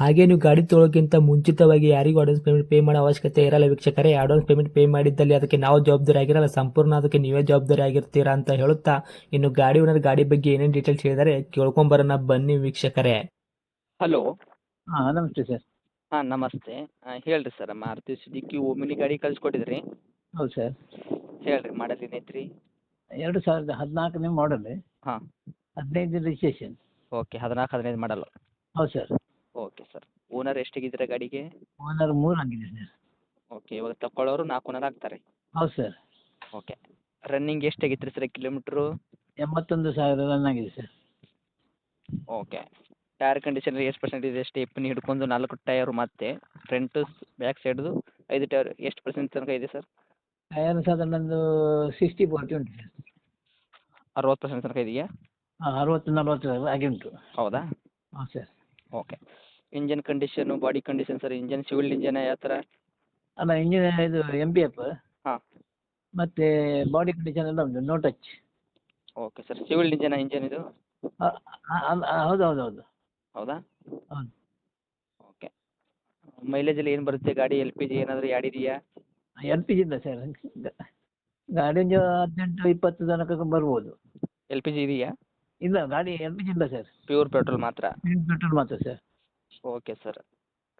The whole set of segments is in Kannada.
ಹಾಗೆ ನೀವು ಗಾಡಿ ತೊಳೋಕ್ಕಿಂತ ಮುಂಚಿತವಾಗಿ ಯಾರಿಗೂ ಅಡ್ವಾನ್ಸ್ ಪೇಮೆಂಟ್ ಪೇ ಮಾಡೋ ಅವಶ್ಯಕತೆ ಇರಲ್ಲ ವೀಕ್ಷಕರೇ. ಅಡ್ವಾನ್ಸ್ ಪೇಮೆಂಟ್ ಪೇ ಮಾಡಿದ್ದಲ್ಲಿ ಅದಕ್ಕೆ ನಾವು ಜವಾಬ್ದಾರಿ ಆಗಿರಲ್ಲ. ಸಂಪೂರ್ಣ ಅದಕ್ಕೆ ನೀವೇ ಜವಾಬ್ದಾರಿ ಆಗಿರ್ತೀರಾ ಅಂತ ಹೇಳುತ್ತಾ ಇನ್ನು ಗಾಡಿ ಓನರ್ ಗಾಡಿ ಬಗ್ಗೆ ಏನೇನು ಡೀಟೇಲ್ಸ್ ಹೇಳಿದರೆ ಕೇಳ್ಕೊಂಬರೋಣ ಬನ್ನಿ ವೀಕ್ಷಕರೇ. ಹಲೋ ಹಾಂ ನಮಸ್ತೆ ಸರ್ ಹಾಂ ನಮಸ್ತೆ. ಹಾಂ ಹೇಳ್ರಿ ಸರ್ ಮಾರುತಿ ಸುಜುಕಿ ಓಮಿನಿ ಗಾಡಿ ಕಳ್ಸಿಕೊಟ್ಟಿದ್ರಿ? ಹೌದು ಸರ್ ಹೇಳ್ರಿ ಮಾಡಲ್ ಏನೈತ್ರಿ? ಎರಡು ಸಾವಿರದ ಹದಿನಾಲ್ಕನೇ ಮಾಡಲ್ ಹಾಂ. ಹದಿನೈದು ರಿಜಿಸ್ಟ್ರೇಷನ್ ಓಕೆ ಹದಿನಾಲ್ಕು ಹದಿನೈದು ಮಾಡಲ್ಲ ಹೌದು ಸರ್ ಓಕೆ ಸರ್. ಓನರ್ ಎಷ್ಟಿಗಿದ್ರೆ ಗಾಡಿಗೆ? ಓನರ್ ಮೂರು ಆಗಿದೆ ಸರ್. ಓಕೆ ಇವಾಗ ತಕೊಳ್ಳೋರು ನಾಲ್ಕು ಓನರ್ ಆಗ್ತಾರೆ. ಹೌದು ಸರ್. ಓಕೆ ರನ್ನಿಂಗ್ ಎಷ್ಟು ರೀ ಸರ್ ಕಿಲೋಮೀಟ್ರು ಎಂಬತ್ತೊಂದು ಸಾವಿರ ರನ್ ಆಗಿದೆ ಸರ್. ಓಕೆ ಟೈರ್ ಕಂಡೀಷನ್ ಎಷ್ಟು ಪರ್ಸೆಂಟ್ ಇದೆ? ಸ್ಟೆಪ್ನಿ ಹಿಡ್ಕೊಂಡು ನಾಲ್ಕು ಟೈರ್ ಮತ್ತೆ ಫ್ರಂಟ್ ಬ್ಯಾಕ್ ಸೈಡ್ದು ಐದು ಟೈರ್ ಎಷ್ಟು ಪರ್ಸೆಂಟ್ ತನಕ ಇದೆ ಸರ್? ಟೈರ್ ಸಾಧಾರಣ ಒಂದು ಸಿಕ್ಸ್ಟಿ ಫೋರ್ಟಿ ಉಂಟು ಸರ್. ಅರವತ್ತು ಪರ್ಸೆಂಟ್ ತನಕ ಇದೆಯಾ? ಹಾಂ ಅರವತ್ತು ನಲವತ್ತು ಆಗಿ ಉಂಟು. ಹೌದಾ? ಹಾಂ sir. Okay engine condition body condition sir engine civil engine ಯಾವ ಥರ ಅಲ್ಲ ಇಂಜಿನ್ ಇದು ಎಂ ಬಿ ಎಫ್ ಹಾಂ. ಮತ್ತೆ ಬಾಡಿ ಕಂಡೀಷನ್ ಎಲ್ಲ ಉಂಟು no touch okay sir civil engine engine ಇದು? ಹೌದು ಹೌದು ಹೌದು. ಹೌದಾ? ಹೌದು. ಓಕೆ ಮೈಲೇಜ್ ಎಲ್ಲ ಏನು ಬರುತ್ತೆ? ಗಾಡಿ ಎಲ್ ಪಿ ಜಿ ಏನಾದರೂ ಯಾಡ್ ಇದೆಯಾ? ಎಲ್ ಪಿ ಜಿ ಇಲ್ಲ ಸರ್ ಗಾಡಿ ಒಂದು ಹದಿನೆಂಟು ಇಪ್ಪತ್ತು ತನಕ ಬರ್ಬೋದು. ಎಲ್ ಪಿ ಜಿ ಇದೆಯಾ? ಇಲ್ಲ ಗಾಡಿ ಎಲ್ ಪಿ ಜಿ ಇಲ್ಲ ಸರ್ ಪ್ಯೂರ್ ಪೆಟ್ರೋಲ್ ಮಾತ್ರ? ಪೆಟ್ರೋಲ್ ಮಾತ್ರ ಸರ್ ಓಕೆ ಸರ್.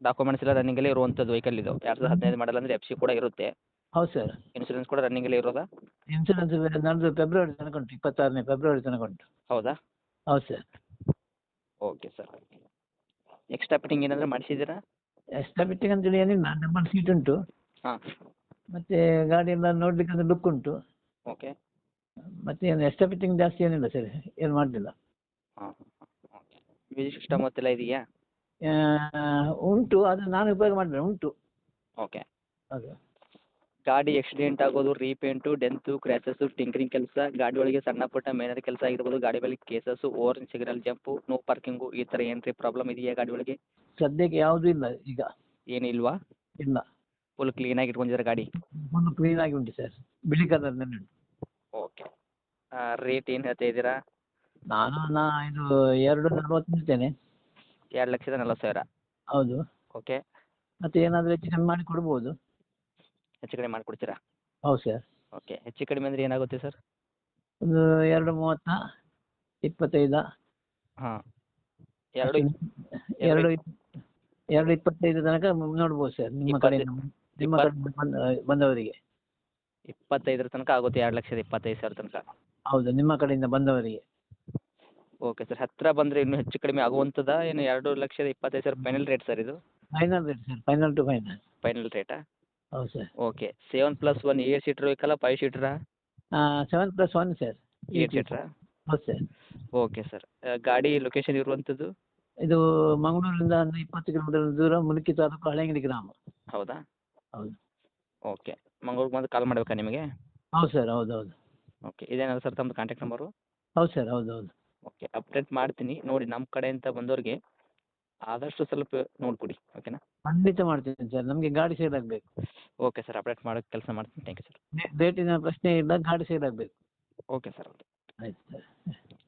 ಡಾಕ್ಯುಮೆಂಟ್ಸ್ ಎಲ್ಲ ರನ್ನಿಂಗಲ್ಲೇ ಇರುವಂಥದ್ದು ವೆಹಿಕಲ್ ಇದು. ಎರಡು ಸಾವಿರದ ಹದಿನೈದು ಮಾಡಲ್ ಅಂದರೆ ಎಫ್ ಸಿ ಕೂಡ ಇರುತ್ತೆ. ಹೌದು ಸರ್. ಇನ್ಸೂರೆನ್ಸ್ ಕೂಡ ರನ್ನಿಂಗಲ್ಲೇ ಇರೋದಾ? ಇನ್ಸೂರೆನ್ಸ್ ನನ್ನದು ಫೆಬ್ರವರಿ ತನಕ ಉಂಟು ಇಪ್ಪತ್ತಾರನೇ ಫೆಬ್ರವರಿ ತನಕ ಉಂಟು. ಹೌದಾ? ಹೌದು sir. Okay sir. Extra fitting ಏನಾದರೂ ಮಾಡಿಸಿದ್ದೀರಾ? ಎಕ್ಸ್ಟ್ರಾ ಫಿಟ್ಟಿಂಗ್ ಅಂತೇಳಿ ಏನಿಲ್ಲ ಡಬಲ್ ಸೀಟ್ ಉಂಟು. ಹಾಂ. ಮತ್ತೆ ಗಾಡಿ ಎಲ್ಲ ನೋಡಲಿಕ್ಕೆ ಲುಕ್ ಉಂಟು. ಓಕೆ. ಮತ್ತೆ ಏನು ಎಕ್ಸ್ಟ್ರಾ ಫಿಟ್ಟಿಂಗ್ ಜಾಸ್ತಿ ಏನಿಲ್ಲ ಸರ್ ಏನು ಮಾಡಲಿಲ್ಲ. ಹಾಂ ಮ್ಯೂಸಿಕ್ ಸಿಸ್ಟಮ್ ಮತ್ತೆಲ್ಲ ಇದೆಯಾ? ಉಂಟು. ಅದು ನಾನು ಉಪಯೋಗ ಮಾಡಿದ್ರೆ ಉಂಟು. ಓಕೆ. ಅದು. ಗಾಡಿ ಆಕ್ಸಿಡೆಂಟ್ ಆಗೋದು ರೀಪೇಂಟು ಡೆಂತು ಕ್ರ್ಯಾಚಸ್ಸು ಟಿಂಕರಿಂಗ್ ಕೆಲಸ ಗಾಡಿ ಒಳಗೆ ಸಣ್ಣ ಪುಟ್ಟ ಮೇನರ್ ಕೆಲಸ ಆಗಿರ್ಬೋದು ಗಾಡಿ ಮೇಲೆ cases over signal jump no parking ಈ ಥರ ಏನ್ರಿ ಪ್ರಾಬ್ಲಮ್ ಇದೆಯಾ ಗಾಡಿ ಒಳಗೆ? ಸದ್ಯಕ್ಕೆ ಯಾವುದೂ ಇಲ್ಲ ಈಗ. ಏನಿಲ್ವಾ ಇಲ್ಲ. ಫುಲ್ ಕ್ಲೀನಾಗಿ ಇಟ್ಕೊಂಡಿದ್ದಾರೆ ಗಾಡಿ? ಫುಲ್ ಕ್ಲೀನಾಗಿ ಉಂಟು ಸರ್. ಬಿಳಿ ಕಲರ್ನಲ್ಲಿ ಉಂಟು. ಓಕೆ. ರೇಟ್ ಏನು ಹೇಳ್ತಾ ಇದ್ದೀರಾ? ನಾನು ನಾ ಇದು ಎರಡು ನಲ್ವತ್ತು ನಿಲ್ತೇನೆ ಎರಡು ಲಕ್ಷದ ನಲವತ್ತು ಸಾವಿರ. ಹೌದು. ಓಕೆ ಮತ್ತೆ ಏನಾದರೂ ಹೆಚ್ಚು ಕಮ್ಮಿ ಮಾಡಿ ಕೊಡ್ಬೋದು? ಹೆಚ್ಚು ಕಡಿಮೆ ಮಾಡಿಕೊಡ್ತೀರಾ ಹೌದು ಸರ್ ಓಕೆ ಹೆಚ್ಚು ಕಡಿಮೆ ಅಂದರೆ ಏನಾಗುತ್ತೆ ಸರ್ ಒಂದು ಎರಡು ಮೂವತ್ತ ಇಪ್ಪತ್ತೈದ. ಹಾಂ. ಎರಡು ಎರಡು ಎರಡು ಇಪ್ಪತ್ತೈದು ತನಕ ನೋಡ್ಬೋದು ಸರ್ ನಿಮ್ಮ ಕಡೆ ಕಡೆಯಿಂದ ನಿಮ್ಮ ಕಡೆ ಬಂದ ಬಂದವರಿಗೆ. ಇಪ್ಪತ್ತೈದರ ತನಕ ಆಗುತ್ತೆ ಎರಡು ಲಕ್ಷದ ಇಪ್ಪತ್ತೈದು ಸಾವಿರ ತನಕ. ಹೌದು ನಿಮ್ಮ ಕಡೆಯಿಂದ ಬಂದವರಿಗೆ. ಓಕೆ ಸರ್ ಹತ್ತಿರ ಬಂದರೆ ಇನ್ನೂ ಹೆಚ್ಚು ಕಡಿಮೆ ಆಗುವಂಥದ್ದಾ? ಏನು ಎರಡು ಲಕ್ಷದ ಇಪ್ಪತ್ತೈದು ಸಾವಿರ ಫೈನಲ್ ರೇಟ್ ಸರ್ ಇದು? Final rate sir final to final final ರೇಟಾ ಹೌದು sir okay seven plus one eight seater ಬೇಕಲ್ಲ five ಸೀಟ್ರಾ seven plus one sir eight ಸೀಟ್ರಾ ಹೌದು ಸರ್ ಓಕೆ ಸರ್ ಗಾಡಿ ಲೊಕೇಶನ್ ಇರುವಂಥದ್ದು? ಇದು ಮಂಗಳೂರಿಂದ ಒಂದು ಇಪ್ಪತ್ತು ಕಿಲೋಮೀಟರ್ ದೂರ ಮುಲ್ಕಿ ತಾಲೂಕು ಹಳೆಂಗಡಿ ಗ್ರಾಮ. ಹೌದಾ? ಹೌದು. ಓಕೆ ಮಂಗಳೂರಿಗೆ ಬಂದು ಕಾಲ್ ಮಾಡಬೇಕಾ ನಿಮಗೆ? ಹೌದು ಸರ್ ಹೌದು ಹೌದು. ಓಕೆ ಇದೇನಲ್ಲ ಸರ್ ತಮ್ಮದು ಕಾಂಟ್ಯಾಕ್ಟ್ ನಂಬರು ಹೌದು ಸರ್ ಹೌದು ಹೌದು. ಓಕೆ ಅಪ್ಡೇಟ್ ಮಾಡ್ತೀನಿ. ನೋಡಿ ನಮ್ಮ ಕಡೆಯಿಂದ ಬಂದವ್ರಿಗೆ ಆದಷ್ಟು ಸ್ವಲ್ಪ ನೋಡಿಕೊಡಿ ಓಕೆನಾ ಖಂಡಿತ ಮಾಡ್ತೀನಿ ಸರ್ ನಮಗೆ ಗಾಡಿ ಆಗಬೇಕು. ಓಕೆ ಸರ್ ಅಪ್ಡೇಟ್ ಮಾಡೋಕೆ ಕೆಲಸ ಮಾಡ್ತೀನಿ. ಥ್ಯಾಂಕ್ ಯು ಸರ್ ರೇಟಿನ ಪ್ರಶ್ನೆ ಇಲ್ಲ ಗಾಡಿ ಸೇಲ್ ಆಗಬೇಕು. ಓಕೆ ಸರ್ ಓಕೆ ಆಯ್ತು ಸರ್.